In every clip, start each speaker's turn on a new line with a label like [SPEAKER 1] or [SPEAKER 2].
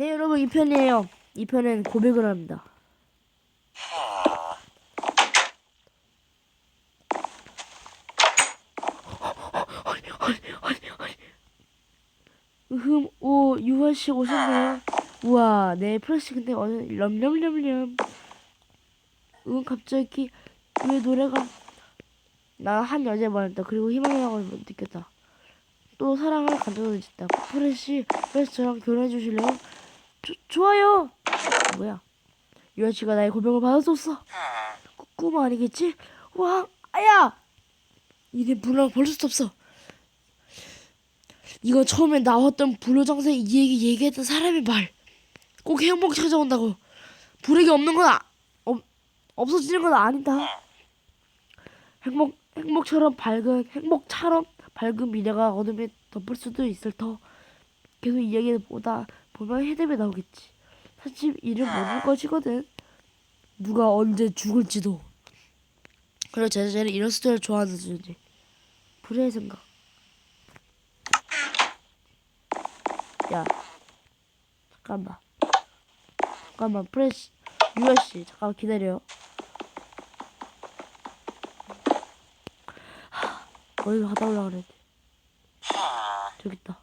[SPEAKER 1] 네 여러분 2편이에요. 2편은 고백을 합니다. 으흠 오 유아씨 오셨네요. 우와 네 플래시 근데 어느 럼럼럼럼 응 갑자기 왜 노래가 나 한 여자에 말했다. 그리고 희망이라고 느꼈다. 또 사랑을 가져다. 프레시 프레시 저랑 결혼해 주실래요? 조, 좋아요. 뭐야? 유아 씨가 나의 고백을 받아줬어. 꾸- 꿈 아니겠지? 와 아야! 이래 불랑 벌릴 수 없어. 이건 처음에 나왔던 불효장생 이 얘기 얘기했던 사람의 말. 꼭 행복 찾아온다고. 불행이 없는 건 아, 없, 없어지는 건 아니다. 행복 행복처럼 밝은 행복처럼 밝은 미래가 어둠에 덮을 수도 있을 터. 계속 이야기를 보다 보면 해답이 나오겠지. 사실 일은 모를 것이거든. 누가 언제 죽을지도. 그리고 제 자신은 이런 스토리를 좋아하는 존재 불의의 생각. 야 잠깐만. 잠깐만 프레시 유아씨 잠깐만 기다려. 어디 가다 올라 그래 저기 있다.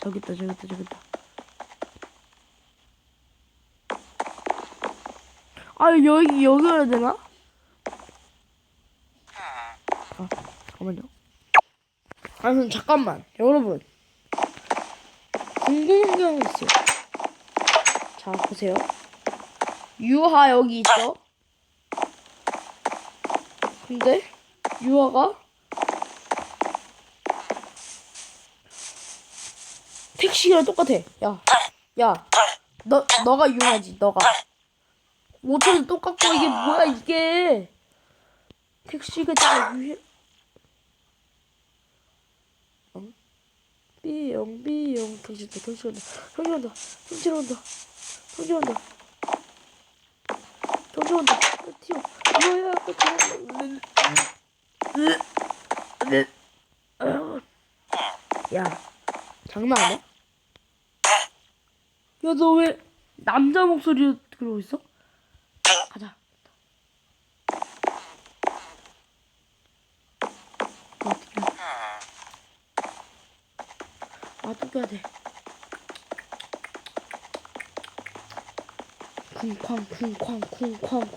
[SPEAKER 1] 저기 있다 저기 있다 저기 있다 아 여기 여기 가야 되나? 아 잠깐만요 아 그럼 잠깐만 여러분 궁금한 게 하나 있어요 자 보세요 유하 여기 있어 근데 유하가 택시랑 똑같아. 야, 야, 너 너가 유하지, 너가. 모터도 똑같고 이게 뭐야 이게? 택시가 다 온다 택시 온다. 택시 온다 택시 온다 택시 온다. 튀어 뭐야 그야 장난 아니야? 야, 너 왜 남자 목소리 들고 있어? 가자. 어, 어떻게 해? 아, 어떻게 해야 돼? 쿵쾅, 쿵쾅, 쿵쾅.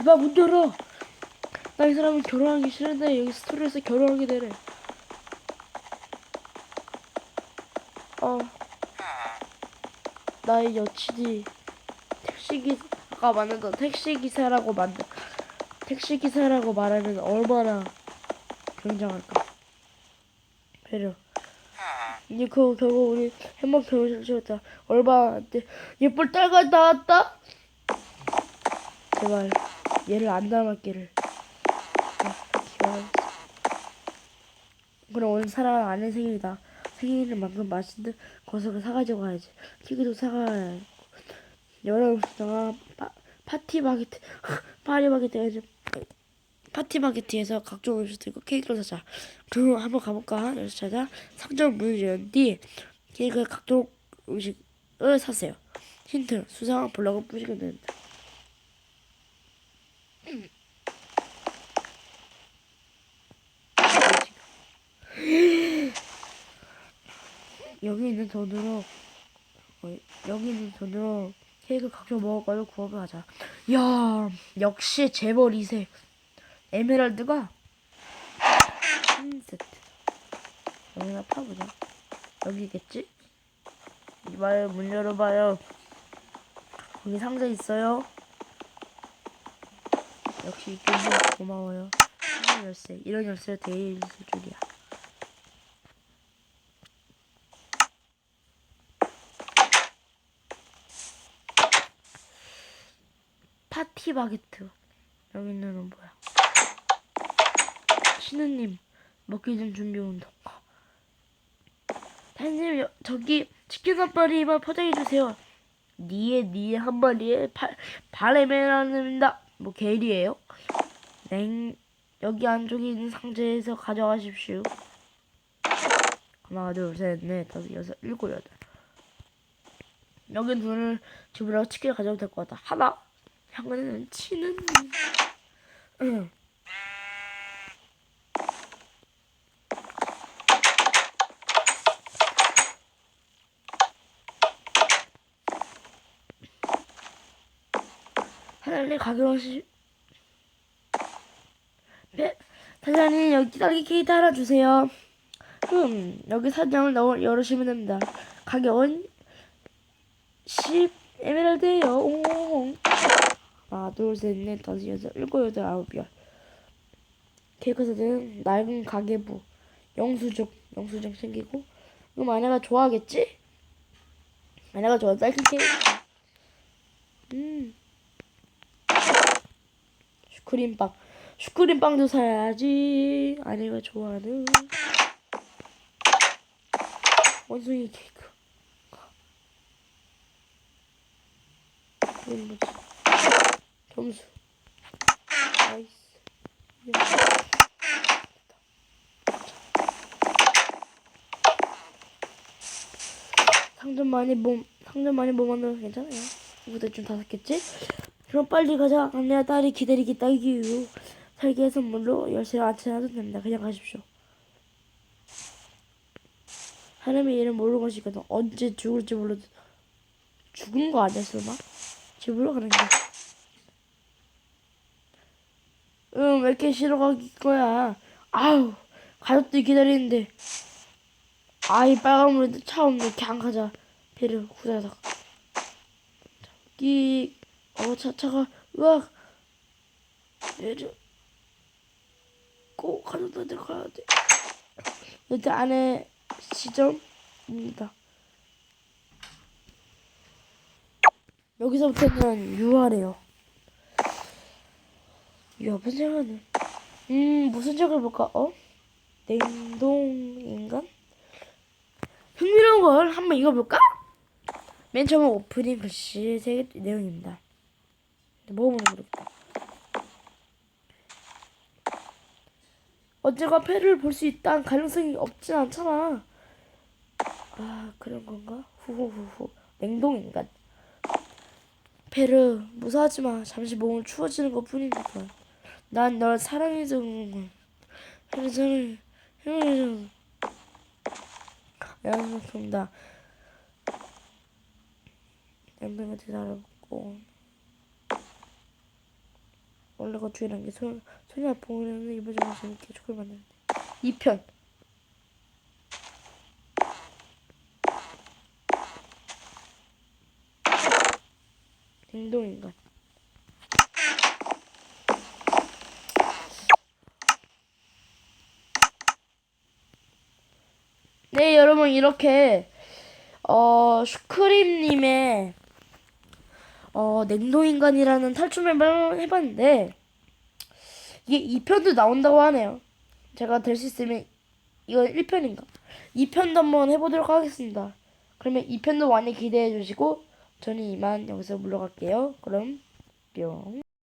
[SPEAKER 1] 이봐, 문 열어! 나 이 사람은 결혼하기 싫은데 여기 스토리에서 결혼하게 되래. 어. 나의 여친이 택시기사가 만든 택시기사라고 만든 택시기사라고 말하면 얼마나 굉장할까. 배려. 이제 그 결국 우리 행복 결혼식을 치렀다. 얼마 안 돼. 예쁠 딸가 나왔다. 제발 얘를 안 닮았기를. 아. 그럼 오늘 사랑 아내 생일이다. 생일은 만큼 맛있는 것을 사가지고 가야지. 키기도 사가야 해. 여름 수다가 파티 바게트, 파리 바게트 해서 파티 바게트에서 각종 음식 들고 케이크를 사자. 그럼 한번 가볼까? 그래서 찾아 상점 문을 연 뒤 케이크 각종 음식을 사세요. 힌트 수상한 블럭을 뿌시면 됩니다. 여기 있는 돈으로 어, 여기 있는 돈으로 케이크 각종 먹어가지고 구업을 하자. 야 역시 재벌 2세 에메랄드가 한 세트. 여기나 파보자. 여기겠지? 이봐요 문 열어봐요. 거기 상자 있어요. 역시 이쪽이 고마워요. 이런 열쇠 이런 열쇠 되게 있을 줄이야. 파티 바게트. 여기 있는 건 뭐야? 신우님, 먹기 전 준비 운동. 단님, 여- 저기 치킨 한 마리만 포장해 주세요. 니에 니에 한 마리에 발 바레메라입니다. 뭐 게일이에요? 냉 여기 안쪽에 있는 상자에서 가져가십시오. 하나, 둘, 셋, 넷, 다섯, 여섯, 일곱, 여덟. 여기 눈을 집으로 치킨 가져도 될 것 같다. 하나. 향은은 치는. 응. 하나님 가게원 씨. 네, 사장님 여기 딸기 케이크 하나 주세요. 음, 여기 사장을 넣어 열으시면 됩니다. 가격은 10 에메랄드예요. 오. 하나, 둘, 셋, 넷, 다섯, 여섯, 일곱, 여덟, 아홉, 열. 케이크 사장은 낡은 가계부, 영수증, 영수증 챙기고. 그럼 아내가 좋아하겠지? 아내가 좋아하는 딸기 케이크. 음. 슈크림빵. 슈크림빵도 사야지. 아내가 좋아하는. 원숭이 케이크. 이건 뭐지? 점수. 나이스. 상점 많이 뭐 상점 많이 뭐 만들어 괜찮아요. 이거 대충 다 샀겠지? 그럼 빨리 가자. 아내와 딸이 기다리기 딱이유. 설계 선물로 열쇠를 안 찾아도 됩니다. 그냥 가십시오. 사람의 이름 모르는 것이거든. 언제 죽을지 몰라도 죽은 거 아니야, 설마? 집으로 가는 게. 응, 왜 이렇게 싫어 갈 거야? 아우, 가족들이 기다리는데. 아이, 빨간 물에도 차 없네. 그냥 가자. 배를 후다닥. 끼, 어, 차, 차가, 으악. 내려. 꼭 가족들 가야 돼. 여기 안에 시점입니다. 여기서부터는 유화래요. 유화 분석하는. 음 무슨 책을 볼까? 어? 냉동 인간? 흥미로운 걸 한번 읽어볼까? 맨 처음 오프닝 글씨 세 내용입니다. 뭐뭐 모르겠다. 언제가 패를 볼 수 있다는 가능성이 없진 않잖아. 아 그런 건가? 후후후후. 냉동 인간 페르 무사하지 마. 잠시 몸을 추워지는 것 뿐이니까 난 널 사랑해서 그런 거야 페르 사랑해 사랑해 양성다. 양동이한테 알아보고 원래가 주인한 게 손, 소녀 봉이라는 이보지만 재밌게 축을 만드는데. 2편. 행동인간 네 여러분 이렇게 어 슈크림님의 어 냉동인간이라는 탈출맵을 해봤는데 이게 2편도 나온다고 하네요. 제가 될 수 있으면 이건 1편인가? 2편도 한번 해보도록 하겠습니다. 그러면 2편도 많이 기대해 주시고 저는 이만 여기서 물러갈게요. 그럼 뿅